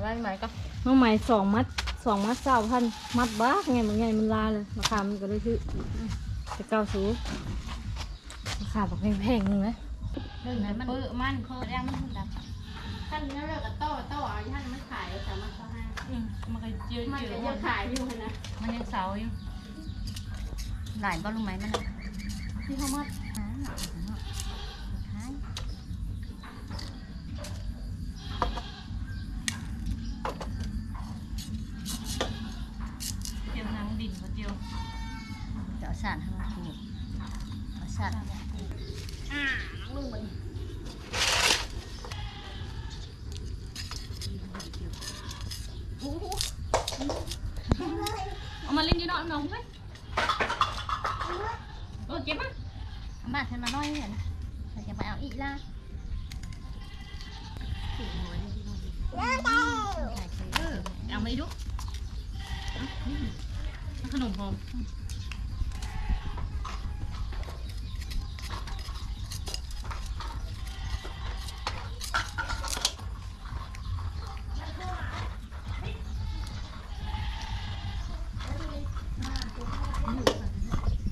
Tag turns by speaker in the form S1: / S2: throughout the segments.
S1: ไว้ไหมก็
S2: น้องใหม่สองมัดสองมัดเศร้าพันมัดบ้าไงมันไงมันลาเลยราคามันก็เลยคือจะเก้าสูราคาแบบแพงๆนึงนะ
S1: เรื่องนั้นมันเปื้อมันเขาแรงมันหุ่นดับท่านนั่นเลิกกับโต้โต้เอาท่านมันขายแต่มันก็ให้มันก็เยอะ
S3: มัน
S1: เย
S3: จะ
S1: อะ
S3: ยังขายอยู่นะ
S1: มันยังเสาอยู่
S3: หลายบ่รู้ไหมมัน
S1: ที่เขามา
S3: น้ำ
S1: ดินมาเจียว
S3: เดี๋ยวสารให้มันถูกเอาสาร
S1: อ่าลูก มันเอามาเล่นยีนอนน้องไหมโอ้เจ็บมั้ย
S3: เอามาขึ้นมาหน่อยเห็นเราจะไปเอาอีกละขายซื้อ
S1: เออ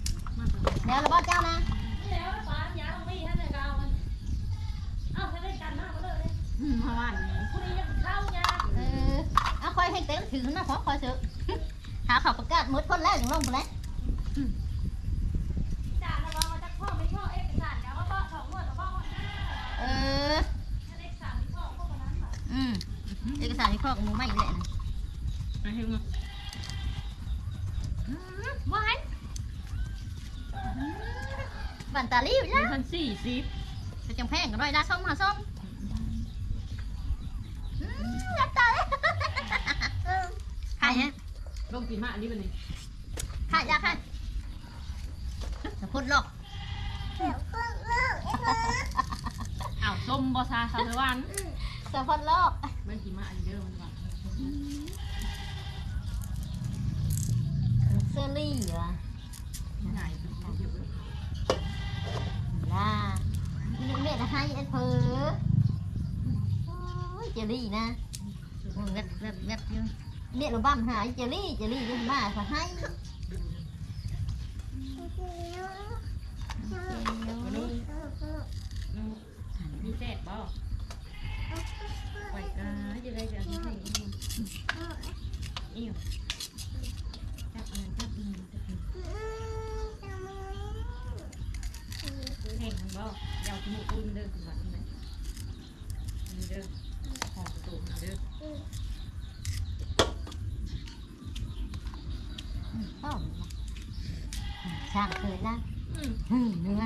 S1: เอามาดูขนมพร้อม
S3: เดี๋ยวเราบอกเจ้านะเมื่อวานเออเอาคอยให้เต็มถือนะขอคอยเถอะ หาเขาประกาศหมดคนแรกอย่างลงไปแล้วเอออืมเอกสารที่ข้อกับหมูไม่อีกแหละนะ
S1: ไปให้มึงว้าย
S3: บันตาลีอยู่
S1: หนึ่
S3: นะ
S1: งพันสี่สิบ
S3: จะจังแพงกันด้วยละส้มหาส้มอืมยัดตาเลยขายฮะ
S1: ลงกี่มาอันนี้มันนี่
S3: ขายยาขายจะพูดหรอก
S1: อ้าวส้มบอซาซาเทวัน
S3: จะพูดหรอก
S1: มันกี่มาอันเดียวมันว่า
S3: เซอรี่เหรอ
S1: ไหนเดี๋ยว
S3: ล่านี่เม็ดให้เอ็ดเพอโอ้ยเจลี่นะเว็บเว็บเว็บอยู่ เม็ดเราบ้ามหายเจลี่เจลี่ยังมาขอให้
S1: มีแจกบ่ไปกันจะได้จะให้อิ่วจับอันนั้นจับอันนั้นจับอันนั้นแห้งมันบ่ยาวจมูกตุ้นเด้อคุณหวานนี่นี่เด้อหอมประตูมาเด้อ
S3: ต้มช่างเคยละ
S1: อืม
S3: หึ่งเนื้อ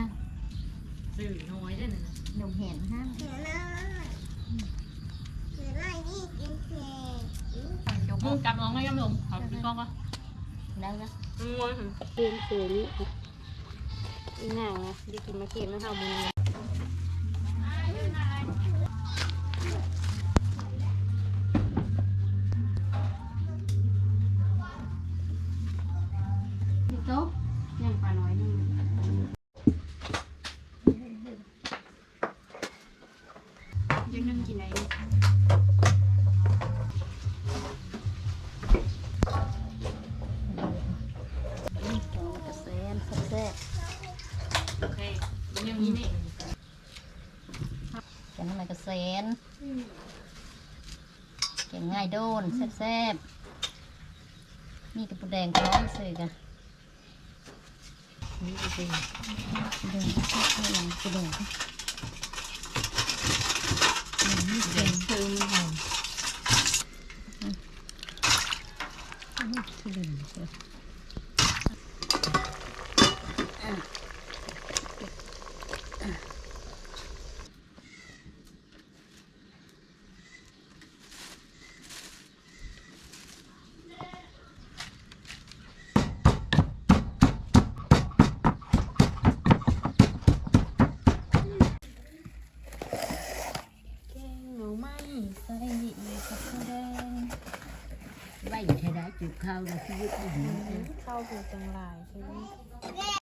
S1: สื่อน้อยได้นะ
S3: หนุ่มเห็นห้าม
S1: มึงจับน้องไงยังลงขอพี่ก้องก็
S3: แล้วก็
S1: มึงงอย
S2: เรียนเสือนี่อีนางนะได้กินมาเก็บแล้วทำมือ
S3: แกงทำไมกระเซนแกงง่ายโดนแซ่บๆนี่กระปุกแดงพร้อมสื่อกันนี่กระเซนกระเดงข้าวหลังกระเดง
S1: เดี๋ยวคือมันหอม
S3: กระเดงแกงหนูไม่ใส่กระเดง ไว้เธอได้จุดข้าวในชีวิตอยู่
S2: เข้าผูจังไรใช่ไหม